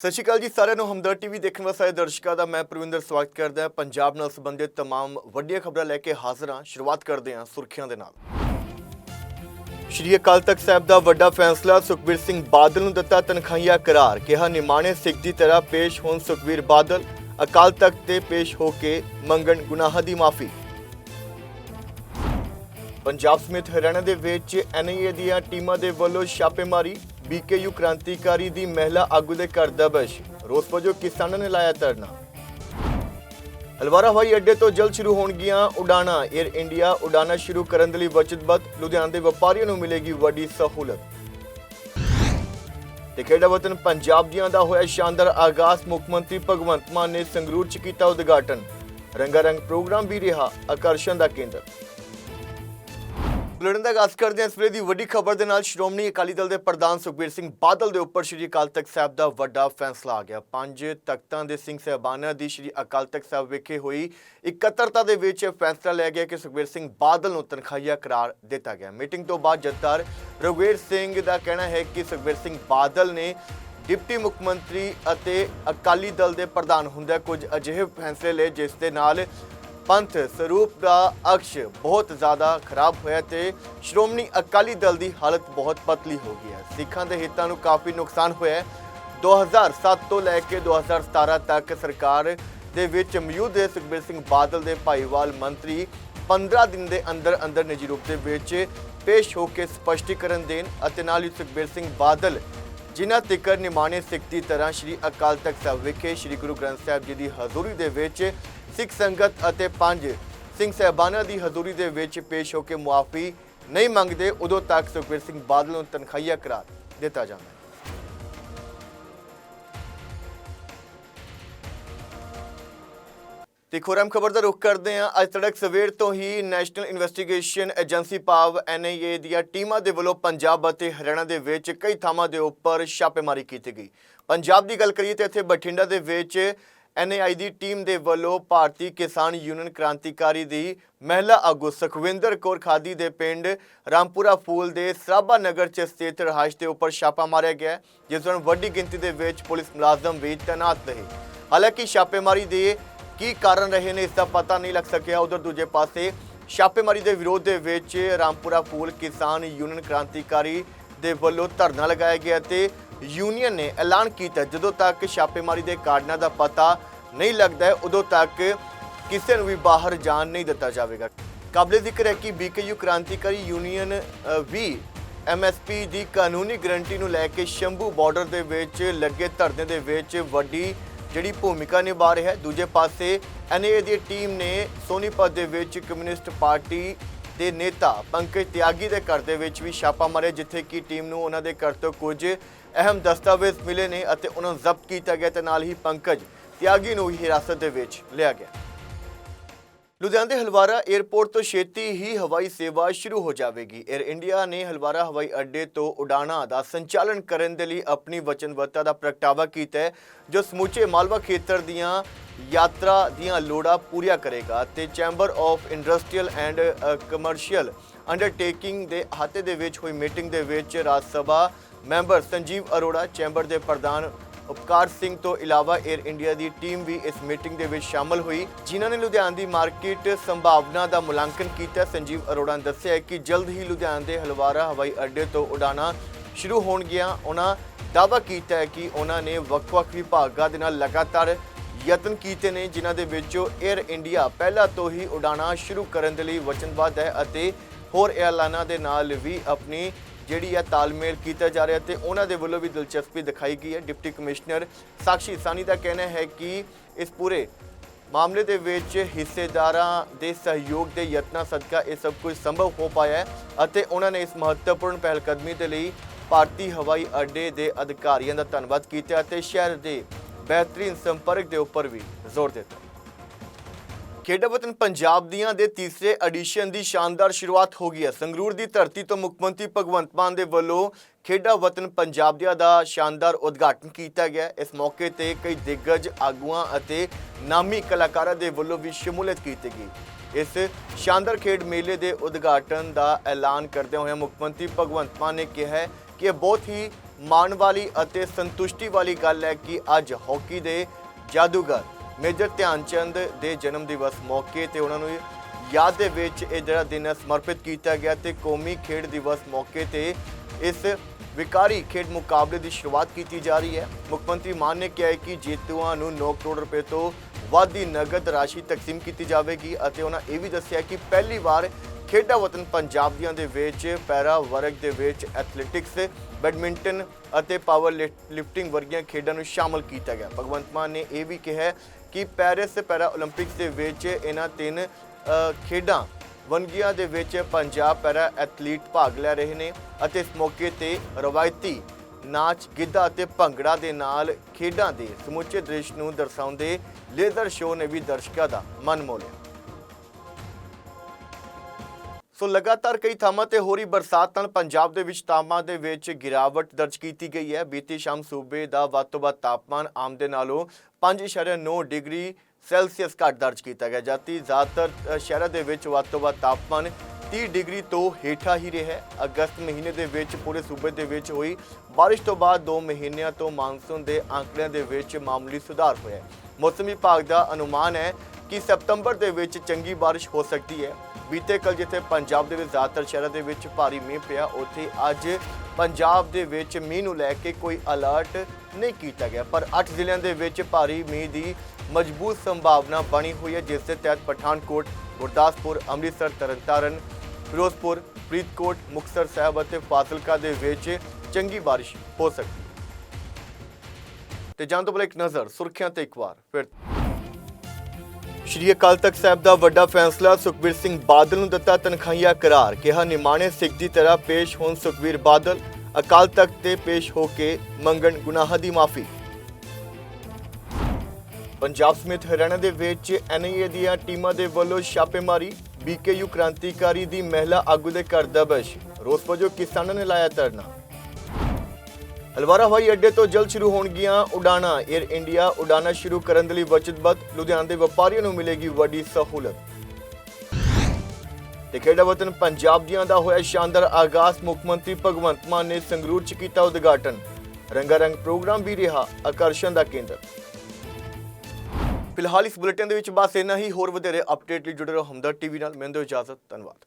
ਸਤਿ ਸ਼੍ਰੀ ਅਕਾਲ ਜੀ ਸਾਰਿਆਂ ਨੂੰ ਹਮਦਰ ਟੀਵੀ ਦੇਖਣ ਵਾਲੇ ਸਾਰੇ ਦਰਸ਼ਕਾਂ ਦਾ ਮੈਂ ਪ੍ਰਵਿੰਦਰ ਸਵਾਗਤ ਕਰਦਾ ਹਾਂ ਪੰਜਾਬ ਨਾਲ ਸੰਬੰਧਿਤ तमाम ਵੱਡੀਆਂ ਖਬਰਾਂ ਲੈ ਕੇ ਹਾਜ਼ਰ ਹਾਂ ਸ਼ੁਰੂਆਤ ਕਰਦੇ ਹਾਂ ਸੁਰਖੀਆਂ ਦੇ ਨਾਲ ਸ਼੍ਰੀ ਅਕਾਲ ਤਖਤ ਸਾਹਿਬ ਦਾ ਵੱਡਾ ਫੈਸਲਾ ਸੁਖਬੀਰ ਸਿੰਘ ਬਾਦਲ ਨੂੰ ਦਿੱਤਾ ਤਨਖਾਹੀਆ ਕਰਾਰ ਕਿਹਾ ਨਿਮਾਣੇ ਸਿੱਖ ਦੀ ਤਰ੍ਹਾਂ ਪੇਸ਼ ਹੋਣ ਸੁਖਬੀਰ ਬਾਦਲ ਅਕਾਲ ਤਖਤ ਤੇ ਪੇਸ਼ ਹੋ ਕੇ ਮੰਗਣ ਗੁਨਾਹਾਂ ਦੀ ਮਾਫੀ ਪੰਜਾਬ ਸਮੇਤ ਹਰਿਆਣਾ ਦੇ ਵਿੱਚ ਐਨਆਈਏ ਦੀਆਂ ਟੀਮਾਂ ਦੇ ਵੱਲੋਂ ਛਾਪੇਮਾਰੀ ਬੀਕੇਯੂ ਕ੍ਰਾਂਤੀਕਾਰੀ ਦੀ ਮਹਿਲਾ ਆਗੂ ਦੇ ਘਰ ਦਬਸ਼। ਰੋਸ ਵਜੋਂ ਕਿਸਾਨਾਂ ਨੇ ਲਾਇਆ ਧਰਨਾ। ਹਲਵਾਰਾ ਹਵਾਈ ਅੱਡੇ ਤੋਂ ਜਲਦ ਸ਼ੁਰੂ ਹੋਣਗੀਆਂ ਉਡਾਣਾਂ। 에ਅਰ ਇੰਡੀਆ ਉਡਾਣਾਂ ਸ਼ੁਰੂ ਕਰਨ ਦੇ ਲਈ ਵਚਨਬੱਧ। ਲੁਧਿਆਣਾ ਦੇ ਵਪਾਰੀਆਂ ਨੂੰ ਮਿਲੇਗੀ ਵੱਡੀ ਸਹੂਲਤ। ਤੇ ਖੇਡਾ ਵਤਨ ਪੰਜਾਬ ਦੀਆਂ ਦਾ ਹੋਇਆ ਸ਼ਾਨਦਾਰ ਆਗਾਜ਼। ਮੁੱਖ ਮੰਤਰੀ ਭਗਵੰਤ ਮਾਨ ਨੇ ਸੰਗਰੂਰ ਚ ਕੀਤਾ ਉਦਘਾਟਨ। ਰੰਗਾਰੰਗ ਪ੍ਰੋਗਰਾਮ ਵੀ ਰਿਹਾ। ਆਕਰਸ਼ਣ ਦਾ ਕੇਂਦਰ। ਬੁਲੇਟਿਨ ਦਾ ਗੱਲ ਕਰਦੇ ਹਾਂ ਇਸ ਵੇਲੇ ਦੀ ਵੱਡੀ ਖਬਰ ਦੇ ਨਾਲ ਸ਼੍ਰੋਮਣੀ ਅਕਾਲੀ ਦਲ ਦੇ ਪ੍ਰਧਾਨ ਸੁਖਬੀਰ ਸਿੰਘ ਬਾਦਲ ਦੇ ਉੱਪਰ ਸ਼੍ਰੀ ਅਕਾਲ ਤਖਤ ਸਾਹਿਬ ਦਾ ਵੱਡਾ ਫੈਸਲਾ ਆ ਗਿਆ। ਪੰਜ ਤਖਤਾਂ ਦੇ ਸਿੰਘ ਸਹਿਬਾਨਾਂ ਦੀ ਸ਼੍ਰੀ ਅਕਾਲ ਤਖਤ ਸਾਹਿਬ ਵਿਖੇ ਹੋਈ ਇਕੱਤਰਤਾ ਦੇ ਵਿੱਚ ਫੈਸਲਾ ਲਿਆ ਗਿਆ ਕਿ ਸੁਖਬੀਰ ਸਿੰਘ ਬਾਦਲ ਨੂੰ ਤਨਖਾਹੀਆ ਕਰਾਰ ਦਿੱਤਾ ਗਿਆ। ਮੀਟਿੰਗ ਤੋਂ ਬਾਅਦ ਜਥੇਦਾਰ ਰਘੁਵੀਰ ਸਿੰਘ ਦਾ ਕਹਿਣਾ ਹੈ ਕਿ ਸੁਖਬੀਰ ਸਿੰਘ ਬਾਦਲ ਨੇ ਡਿਪਟੀ ਮੁੱਖ ਮੰਤਰੀ ਅਤੇ ਅਕਾਲੀ ਦਲ ਦੇ ਪ੍ਰਧਾਨ ਹੁੰਦਿਆਂ ਕੁਝ ਅਜਿਹੇ ਫੈਸਲੇ ਲਏ, ਜਿਸ ਦੇ ਨਾਲ ਪੰਥ ਸਰੂਪ ਦਾ ਅਕਸ਼ ਬਹੁਤ ਜ਼ਿਆਦਾ ਖਰਾਬ ਹੋਇਆ ਤੇ ਸ਼੍ਰੋਮਣੀ ਅਕਾਲੀ ਦਲ ਦੀ ਹਾਲਤ ਬਹੁਤ ਪਤਲੀ ਹੋ ਗਈ ਹੈ। ਸਿੱਖਾਂ ਦੇ ਹਿੱਤਾਂ ਨੂੰ ਕਾਫੀ ਨੁਕਸਾਨ ਹੋਇਆ ਹੈ। 2007 ਤੋਂ ਲੈ ਕੇ 2017 ਤੱਕ ਸਰਕਾਰ ਦੇ ਵਿੱਚ ਮੌਜੂਦ ਹੈ ਸੁਖਬੀਰ ਸਿੰਘ ਬਾਦਲ ਦੇ ਭਾਈਵਾਲ ਮੰਤਰੀ। 15 ਦਿਨ ਦੇ ਅੰਦਰ ਅੰਦਰ ਨਿੱਜੀ ਰੂਪ ਦੇ ਵਿੱਚ ਪੇਸ਼ ਹੋ ਕੇ ਸਪਸ਼ਟੀਕਰਨ ਦੇਣ ਅਤੇ ਨਾਲ ਹੀ ਸੁਖਬੀਰ ਸਿੰਘ ਬਾਦਲ ਜਿਨ੍ਹਾਂ ਤਿਕਰ ਨਿਮਾਣੇ ਸਿੱਖ ਦੀ ਤਰ੍ਹਾਂ ਸ਼੍ਰੀ ਅਕਾਲ ਤਖਤ ਸਾਹਿਬ ਵਿਖੇ ਸ਼੍ਰੀ ਗੁਰੂ ਗ੍ਰੰਥ ਸਾਹਿਬ ਜੀ ਦੀ ਹਜ਼ੂਰੀ ਦੇ ਵਿੱਚ ਸਿੱਖ ਸੰਗਤ ਅਤੇ ਪੰਜ ਸਿੰਘ ਸਹਿਬਾਨਾਂ ਦੀ ਹਜ਼ੂਰੀ ਦੇ ਵਿੱਚ ਪੇਸ਼ ਹੋ ਕੇ ਮੁਆਫੀ ਨਹੀਂ ਮੰਗਦੇ, ਉਦੋਂ ਤੱਕ ਸੁਖਬੀਰ ਸਿੰਘ ਬਾਦਲ ਨੂੰ ਤਨਖਾਹੀਆ ਕਰਾਰ ਦਿੱਤਾ ਜਾਂਦਾ ਹੈ। ਤੇ ਖੋਰਮ ਖਬਰ ਦਾ ਰੁਖ ਕਰਦੇ ਹਾਂ। ਅੱਜ ਤੜਕ ਸਵੇਰ ਤੋਂ ਹੀ ਨੈਸ਼ਨਲ ਇਨਵੈਸਟੀਗੇਸ਼ਨ ਏਜੰਸੀ ਪਾਵ ਐਨਆਈਏ ਦੀਆਂ ਟੀਮਾਂ ਦੇ ਵੱਲੋਂ ਪੰਜਾਬ ਅਤੇ ਹਰਿਆਣਾ ਦੇ ਵਿੱਚ ਕਈ ਥਾਵਾਂ ਦੇ ਉੱਪਰ ਛਾਪੇਮਾਰੀ ਕੀਤੀ ਗਈ। ਪੰਜਾਬ ਦੀ ਗੱਲ ਕਰੀਏ ਤਾਂ ਇੱਥੇ ਬਠਿੰਡਾ ਦੇ ਵਿੱਚ ਐਨਆਈਏ ਦੀ ਟੀਮ ਦੇ ਵੱਲੋਂ ਭਾਰਤੀ ਕਿਸਾਨ ਯੂਨੀਅਨ ਕ੍ਰਾਂਤੀਕਾਰੀ ਦੀ ਮਹਿਲਾ ਆਗੂ ਸੁਖਵਿੰਦਰ ਕੌਰ ਖਾਦੀ ਦੇ ਪਿੰਡ ਰਾਮਪੁਰਾ ਫੂਲ ਦੇ ਸਰਾਭਾ ਨਗਰ ਚ ਸਥਿਤ ਰਹਾਇਸ਼ ਦੇ ਉੱਪਰ ਛਾਪਾ ਮਾਰਿਆ ਗਿਆ ਜਿਸ ਦੌਰਾਨ ਵੱਡੀ ਗਿਣਤੀ ਦੇ ਵਿੱਚ ਪੁਲਿਸ ਮੁਲਾਜ਼ਮ ਵੀ ਤੈਨਾਤ ਰਹੇ। ਹਾਲਾਂਕਿ ਛਾਪੇਮਾਰੀ ਦੇ ਕੀ ਕਾਰਨ ਰਹੇ ਨੇ, ਇਸ ਦਾ ਪਤਾ ਨਹੀਂ ਲੱਗ ਸਕਿਆ। ਉਧਰ ਦੂਜੇ ਪਾਸੇ ਛਾਪੇਮਾਰੀ ਦੇ ਵਿਰੋਧ ਦੇ ਵਿੱਚ ਰਾਮਪੁਰਾ ਫੂਲ ਕਿਸਾਨ ਯੂਨੀਅਨ ਕ੍ਰਾਂਤੀਕਾਰੀ ਦੇ ਵੱਲੋਂ ਧਰਨਾ ਲਗਾਇਆ ਗਿਆ ਤੇ ਯੂਨੀਅਨ ਨੇ ਐਲਾਨ ਕੀਤਾ। ਜਦੋਂ ਤੱਕ ਛਾਪੇਮਾਰੀ ਦੇ ਕਾਰਨਾਂ ਦਾ ਪਤਾ ਨਹੀਂ ਲੱਗਦਾ ਉਦੋਂ ਤੱਕ ਕਿਸੇ ਨੂੰ ਵੀ ਬਾਹਰ ਜਾਣ ਨਹੀਂ ਦਿੱਤਾ ਜਾਵੇਗਾ। ਕਾਬਲੇ ਜ਼ਿਕਰ ਹੈ ਕਿ ਬੀਕੇਯੂ ਕ੍ਰਾਂਤੀਕਾਰੀ ਯੂਨੀਅਨ ਅ, ਵੀ ਐਮਐਸਪੀ ਦੀ ਕਾਨੂੰਨੀ ਗਰੰਟੀ ਨੂੰ ਲੈ ਕੇ ਸ਼ੰਭੂ ਬਾਰਡਰ ਦੇ ਵਿੱਚ ਲੱਗੇ ਧਰਨੇ ਦੇ ਵਿੱਚ ਵੱਡੀ ਜਿਹੜੀ ਭੂਮਿਕਾ ਨਿਭਾ ਰਿਹਾ ਹੈ। ਦੂਜੇ ਪਾਸੇ ਐਨਏ ਦੀ ਟੀਮ ਨੇ ਸੋਨੀਪਤ ਦੇ ਵਿੱਚ ਕਮਿਊਨਿਸਟ ਪਾਰਟੀ ਦੇ ਨੇਤਾ ਪੰਕਜ ਤਿਆਗੀ ਦੇ ਘਰ ਦੇ ਵਿੱਚ ਵੀ ਛਾਪਾ ਮਾਰਿਆ, ਜਿੱਥੇ ਕਿ ਟੀਮ ਨੂੰ ਉਹਨਾਂ ਦੇ ਘਰ ਤੋਂ ਕੁਝ ਅਹਿਮ ਦਸਤਾਵੇਜ਼ ਮਿਲੇ ਨੇ ਅਤੇ ਉਹਨਾਂ ਨੂੰ ਜ਼ਬਤ ਕੀਤਾ ਗਿਆ ਤੇ ਨਾਲ ਹੀ ਪੰਕਜ ਤਿਆਗੀ ਨੂੰ ਹੀ ਹਿਰਾਸਤ ਦੇ ਵਿੱਚ ਲਿਆ ਗਿਆ। ਲੁਧਿਆਣਾ ਦੇ ਹਲਵਾਰਾ 에ਅਰਪੋਰਟ ਤੋਂ ਛੇਤੀ ਹੀ ਹਵਾਈ ਸੇਵਾ ਸ਼ੁਰੂ ਹੋ ਜਾਵੇਗੀ। 에ਅਰ ਇੰਡੀਆ ਨੇ ਹਲਵਾਰਾ ਹਵਾਈ ਅੱਡੇ ਤੋਂ ਉਡਾਣਾਂ ਦਾ ਸੰਚਾਲਨ ਕਰਨ ਦੇ ਲਈ ਆਪਣੀ ਵਚਨਬੱਧਤਾ ਦਾ ਪ੍ਰਗਟਾਵਾ ਕੀਤਾ ਹੈ, ਜੋ ਸਮੁੱਚੇ ਮਾਲਵਾ ਖੇਤਰ ਦੀਆਂ ਯਾਤਰਾ ਦੀਆਂ ਲੋੜਾਂ ਪੂਰੀਆਂ ਕਰੇਗਾ ਤੇ chamber of industrial and commercial undertaking ਦੇ ਹਾਤੇ ਦੇ ਵਿੱਚ ਹੋਈ ਮੀਟਿੰਗ ਦੇ ਵਿੱਚ ਰਾਜ ਸਭਾ ਮੈਂਬਰ ਸੰਜੀਵ ਅਰੋੜਾ, ਚੈਂਬਰ ਦੇ ਪ੍ਰਧਾਨ ਉਪਕਾਰ ਸਿੰਘ ਤੋਂ ਇਲਾਵਾ 에ਅਰ ਇੰਡੀਆ ਦੀ ਟੀਮ ਵੀ ਇਸ ਮੀਟਿੰਗ ਦੇ ਵਿੱਚ ਸ਼ਾਮਲ ਹੋਈ, ਜਿਨ੍ਹਾਂ ਨੇ ਲੁਧਿਆਣਾ ਦੀ ਮਾਰਕੀਟ ਸੰਭਾਵਨਾ ਦਾ ਮੁਲਾਂਕਣ ਕੀਤਾ। ਸੰਜੀਵ ਅਰੋੜਾ ਨੇ ਦੱਸਿਆ ਕਿ ਜਲਦ ਹੀ ਲੁਧਿਆਣਾ ਦੇ ਹਲਵਾਰਾ ਹਵਾਈ ਅੱਡੇ ਤੋਂ ਉਡਾਣਾਂ ਸ਼ੁਰੂ ਹੋਣਗੀਆਂ। ਉਹਨਾਂ ਦਾਅਵਾ ਕੀਤਾ ਹੈ ਕਿ ਉਹਨਾਂ ਨੇ ਵੱਖ-ਵੱਖ ਵਿਭਾਗਾਂ ਦੇ ਨਾਲ ਲਗਾਤਾਰ ਯਤਨ ਕੀਤੇ ਨੇ, ਜਿਨ੍ਹਾਂ ਦੇ ਵਿੱਚੋਂ 에ਅਰ ਇੰਡੀਆ ਪਹਿਲਾਂ ਤੋਂ ਹੀ ਉਡਾਣਾ ਸ਼ੁਰੂ ਕਰਨ ਦੇ ਲਈ ਵਚਨਬੱਧ ਹੈ ਅਤੇ ਹੋਰ 에ਅਰਲਾਈਨਾਂ ਦੇ ਨਾਲ ਵੀ ਆਪਣੀ ਜਿਹੜੀ ਆ ਤਾਲਮੇਲ ਕੀਤਾ ਜਾ ਰਿਹਾ ਤੇ ਉਹਨਾਂ ਦੇ ਵੱਲੋਂ ਵੀ ਦਿਲਚਸਪੀ ਦਿਖਾਈ ਗਈ ਹੈ। ਡਿਪਟੀ ਕਮਿਸ਼ਨਰ ਸਾਕਸ਼ੀ ਸਾਨੀ ਦਾ ਕਹਿਣਾ ਹੈ ਕਿ ਇਸ ਪੂਰੇ ਮਾਮਲੇ ਦੇ ਵਿੱਚ ਹਿੱਸੇਦਾਰਾਂ ਦੇ ਸਹਿਯੋਗ ਦੇ ਯਤਨਾਂ ਸਦਕਾ ਇਹ ਸਭ ਕੁਝ ਸੰਭਵ ਹੋ ਪਾਇਆ ਹੈ ਅਤੇ ਉਹਨਾਂ ਨੇ ਇਸ ਮਹੱਤਵਪੂਰਨ ਪਹਿਲਕਦਮੀ ਦੇ ਲਈ ਭਾਰਤੀ ਹਵਾਈ ਅੱਡੇ ਦੇ ਅਧਿਕਾਰੀਆਂ ਦਾ ਧੰਨਵਾਦ ਕੀਤਾ ਅਤੇ ਸ਼ਹਿਰ ਦੇ ਬਿਹਤਰੀਨ ਸੰਪਰਕ ਦੇ ਉੱਪਰ ਵੀ ਜ਼ੋਰ ਦਿੱਤਾ। ਖੇਡਾਂ ਵਤਨ ਪੰਜਾਬ ਦੀਆਂ ਦੇ ਤੀਸਰੇ ਐਡੀਸ਼ਨ ਦੀ ਸ਼ਾਨਦਾਰ ਸ਼ੁਰੂਆਤ ਹੋ ਗਈ ਹੈ। ਸੰਗਰੂਰ ਦੀ ਧਰਤੀ ਤੋਂ ਮੁੱਖ ਮੰਤਰੀ ਭਗਵੰਤ ਮਾਨ ਦੇ ਵੱਲੋਂ ਖੇਡਾਂ ਵਤਨ ਪੰਜਾਬ ਦੀਆਂ ਦਾ ਸ਼ਾਨਦਾਰ ਉਦਘਾਟਨ ਕੀਤਾ ਗਿਆ ਇਸ ਮੌਕੇ ਤੇ ਕਈ ਦਿੱਗਜ ਆਗੂਆਂ ਅਤੇ ਨਾਮੀ ਕਲਾਕਾਰਾਂ ਦੇ ਵੱਲੋਂ ਵੀ ਸ਼ਮੂਲੀਅਤ ਕੀਤੀ ਗਈ। ਇਸ ਸ਼ਾਨਦਾਰ ਖੇਡ ਮੇਲੇ ਦੇ ਉਦਘਾਟਨ ਦਾ ਐਲਾਨ ਕਰਦੇ ਹੋਏ ਮੁੱਖ ਮੰਤਰੀ ਭਗਵੰਤ ਮਾਨ ਨੇ ਕਿਹਾ ਕਿ ਇਹ ਬਹੁਤ ਹੀ ਮਾਣ ਵਾਲੀ ਅਤੇ ਸੰਤੁਸ਼ਟੀ ਵਾਲੀ ਗੱਲ ਹੈ ਕਿ ਅੱਜ ਹਾਕੀ ਦੇ ਜਾਦੂਗਰ ਮੇਜਰ ਧਿਆਨ ਚੰਦ ਦੇ ਜਨਮ ਦਿਵਸ ਮੌਕੇ ਤੇ ਉਹਨਾਂ ਨੂੰ ਯਾਦ ਦੇ ਵਿੱਚ ਇਹ ਜਿਹੜਾ ਦਿਨ ਸਮਰਪਿਤ ਕੀਤਾ ਗਿਆ ਤੇ ਕੌਮੀ ਖੇਡ ਦਿਵਸ ਮੌਕੇ ਤੇ ਇਸ ਵਿਕਾਰੀ ਖੇਡ ਮੁਕਾਬਲੇ ਦੀ ਸ਼ੁਰੂਆਤ ਕੀਤੀ ਜਾ ਰਹੀ ਹੈ। ਮੁੱਖ ਮੰਤਰੀ ਮਾਨ ਨੇ ਕਿਹਾ ਹੈ ਕਿ ਜੇਤੂਆਂ ਨੂੰ 9 ਕਰੋੜ ਰੁਪਏ ਤੋਂ ਵੱਧ ਦੀ ਨਗਦ ਰਾਸ਼ੀ ਤਕਸੀਮ ਕੀਤੀ ਜਾਵੇਗੀ ਅਤੇ ਉਹਨਾਂ ਇਹ ਵੀ ਦੱਸਿਆ ਕਿ ਪਹਿਲੀ ਵਾਰ ਖੇਡਾਂ ਵਤਨ ਪੰਜਾਬ ਦੀਆਂ ਦੇ ਵਿੱਚ, ਪੈਰਾ ਵਰਗ ਦੇ ਵਿੱਚ, ਐਥਲੈਟਿਕਸ, ਬੈਡਮਿੰਟਨ ਅਤੇ ਪਾਵਰ ਲਿਫਟਿੰਗ ਵਰਗੀਆਂ ਖੇਡਾਂ ਨੂੰ ਸ਼ਾਮਲ ਕੀਤਾ ਗਿਆ। ਭਗਵੰਤ ਮਾਨ ਨੇ ਇਹ ਵੀ ਕਿਹਾ ਕਿ ਪੈਰਿਸ ਪੈਰਾ 올림픽ਸ ਦੇ ਵਿੱਚ ਇਹਨਾਂ ਤਿੰਨ ਖੇਡਾਂ ਵਨਗੀਆਂ ਦੇ ਵਿੱਚ ਪੰਜਾਬ ਪੈਰਾ ਐਥਲੀਟ ਭਾਗ ਲੈ ਰਹੇ ਨੇ ਅਤੇ ਇਸ ਮੌਕੇ ਤੇ ਰਵਾਇਤੀ ਨਾਚ, ਗਿੱਧਾ ਅਤੇ ਭੰਗੜਾ ਦੇ ਨਾਲ ਖੇਡਾਂ ਦੇ ਸਮੁੱਚੇ ਦ੍ਰਿਸ਼ ਨੂੰ ਦਰਸਾਉਂਦੇ ਲੇਜ਼ਰ ਸ਼ੋਅ ਨੇ ਵੀ ਦਰਸ਼ਕਾਂ ਦਾ ਮਨ ਮੋਹ ਲਿਆ। ਸੋ ਲਗਾਤਾਰ ਕਈ ਥਾਵਾਂ ਤੇ ਹੋ ਰਹੀ ਬਰਸਾਤ ਨਾਲ ਪੰਜਾਬ ਦੇ ਵਿੱਚ ਤਾਪਮਾਨ ਦੇ ਵਿੱਚ ਗਿਰਾਵਟ ਦਰਜ ਕੀਤੀ ਗਈ ਹੈ। ਬੀਤੀ ਸ਼ਾਮ ਸੂਬੇ ਦਾ ਵੱਧ ਤੋਂ ਵੱਧ ਤਾਪਮਾਨ ਆਮ ਦੇ ਨਾਲੋਂ 5.9 ਡਿਗਰੀ ਸੈਲਸੀਅਸ ਘੱਟ ਦਰਜ ਕੀਤਾ ਗਿਆ। ਜਦਕਿ ਜ਼ਿਆਦਾਤਰ ਸ਼ਹਿਰਾਂ ਦੇ ਵਿੱਚ ਵੱਧ ਤੋਂ ਵੱਧ ਤਾਪਮਾਨ 30 ਡਿਗਰੀ ਤੋਂ ਹੇਠਾਂ ਹੀ ਰਿਹਾ ਅਗਸਤ ਮਹੀਨੇ ਦੇ ਵਿੱਚ ਪੂਰੇ ਸੂਬੇ ਦੇ ਵਿੱਚ ਹੋਈ ਬਾਰਿਸ਼ ਤੋਂ ਬਾਅਦ 2 ਮਹੀਨਿਆਂ ਤੋਂ ਮਾਨਸੂਨ ਦੇ ਅੰਕੜਿਆਂ ਦੇ ਵਿੱਚ ਮਾਮੂਲੀ ਸੁਧਾਰ ਹੋਇਆ ਮੌਸਮ ਵਿਭਾਗ ਦਾ ਅਨੁਮਾਨ ਹੈ ਕਿ ਸਤੰਬਰ ਦੇ ਵਿੱਚ ਚੰਗੀ ਬਾਰਿਸ਼ ਹੋ ਸਕਦੀ ਹੈ। ਬੀਤੇ ਕੱਲ ਜਿੱਥੇ ਪੰਜਾਬ ਦੇ ਵਿੱਚ ਜ਼ਿਆਦਾਤਰ ਸ਼ਹਿਰਾਂ ਦੇ ਵਿੱਚ ਭਾਰੀ ਮੀਂਹ ਪਿਆ, ਉੱਥੇ ਅੱਜ ਪੰਜਾਬ ਦੇ ਵਿੱਚ ਮੀਂਹ ਨੂੰ ਲੈ ਕੇ ਕੋਈ ਅਲਰਟ ਨਹੀਂ ਕੀਤਾ ਗਿਆ। ਪਰ 8 ਜ਼ਿਲ੍ਹਿਆਂ ਦੇ ਵਿੱਚ ਭਾਰੀ ਮੀਂਹ ਦੀ ਮਜ਼ਬੂਤ ਸੰਭਾਵਨਾ ਬਣੀ ਹੋਈ ਹੈ, ਜਿਸ ਦੇ ਤਹਿਤ ਪਠਾਨਕੋਟ, ਗੁਰਦਾਸਪੁਰ, ਅੰਮ੍ਰਿਤਸਰ, ਤਰਨਤਾਰਨ, ਫਿਰੋਜ਼ਪੁਰ, ਫਰੀਦਕੋਟ, ਮੁਕਤਸਰ ਸਾਹਿਬ ਅਤੇ ਫਾਜ਼ਿਲਕਾ ਦੇ ਵਿੱਚ ਚੰਗੀ ਬਾਰਿਸ਼ ਹੋ ਸਕਦੀ ਹੈ। ਤੇ ਜਾਣ ਤੋਂ ਪਹਿਲਾਂ ਇੱਕ ਨਜ਼ਰ ਸੁਰਖੀਆਂ ਤੇ ਇੱਕ ਵਾਰ, ਫਿਰ ਸ਼੍ਰੀ ਅਕਾਲ ਤਖਤ ਸਾਹਿਬ ਦਾ ਵੱਡਾ ਫੈਸਲਾ, ਸੁਖਬੀਰ ਸਿੰਘ ਬਾਦਲ ਨੂੰ ਦਿੱਤਾ ਤਨਖਾਹੀਆ ਕਰਾਰ। ਕਿਹਾ, ਨਿਮਾਣੇ ਸਿੱਖ ਦੀ ਤਰ੍ਹਾਂ ਪੇਸ਼ ਹੋਣ ਸੁਖਬੀਰ ਬਾਦਲ, ਅਕਾਲ ਤਖਤ ਤੇ ਪੇਸ਼ ਹੋ ਕੇ ਮੰਗਣ ਗੁਨਾਹਾਂ ਦੀ ਮਾਫੀ। ਪੰਜਾਬ ਸਮੇਤ ਹਰਿਆਣਾ ਦੇ ਵਿੱਚ ਐਨਆਈਏ ਦੀਆਂ ਟੀਮਾਂ ਦੇ ਵੱਲੋਂ ਛਾਪੇਮਾਰੀ ਬੀਕੇਯੂ ਕ੍ਰਾਂਤੀਕਾਰੀ ਦੀ ਮਹਿਲਾ ਆਗੂ ਦੇ ਘਰ ਦਬਸ਼। ਰੋਸ ਵਜੋਂ ਕਿਸਾਨਾਂ ਨੇ ਲਾਇਆ ਧਰਨਾ। ਹਲਵਾਰਾ ਹਵਾਈ ਅੱਡੇ ਤੋਂ ਜਲਦ ਸ਼ੁਰੂ ਹੋਣਗੀਆਂ ਉਡਾਣਾਂ। 에ਅਰ ਇੰਡੀਆ ਉਡਾਣਾਂ ਸ਼ੁਰੂ ਕਰਨ ਦੇ ਲਈ ਵਚਨਬੱਧ ਲੁਧਿਆਣਾ ਦੇ ਵਪਾਰੀਆਂ ਨੂੰ ਮਿਲੇਗੀ ਵੱਡੀ ਸਹੂਲਤ। ਤੇ ਖੇਡਾਂ ਵਤਨ ਪੰਜਾਬ ਦੀਆਂ ਦਾ ਹੋਇਆ ਸ਼ਾਨਦਾਰ ਆਗਾਜ਼, ਮੁੱਖ ਮੰਤਰੀ ਭਗਵੰਤ ਮਾਨ ਨੇ ਸੰਗਰੂਰ ਚ ਕੀਤਾ ਉਦਘਾਟਨ। ਰੰਗਾਰੰਗ ਪ੍ਰੋਗਰਾਮ ਵੀ ਰਿਹਾ ਆਕਰਸ਼ਣ ਦਾ ਕੇਂਦਰ। ਫਿਲਹਾਲ ਇਸ ਬੁਲੇਟਿਨ ਦੇ ਵਿੱਚ ਬਸ ਇੰਨਾ ਹੀ। ਹੋਰ ਵਧੇਰੇ ਅਪਡੇਟ ਲਈ ਜੁੜੇ ਰਹੋ ਹਮਦਰ ਟੀਵੀ ਨਾਲ। ਮੈਨੂੰ ਦਿਓ ਇਜਾਜ਼ਤ। ਧੰਨਵਾਦ।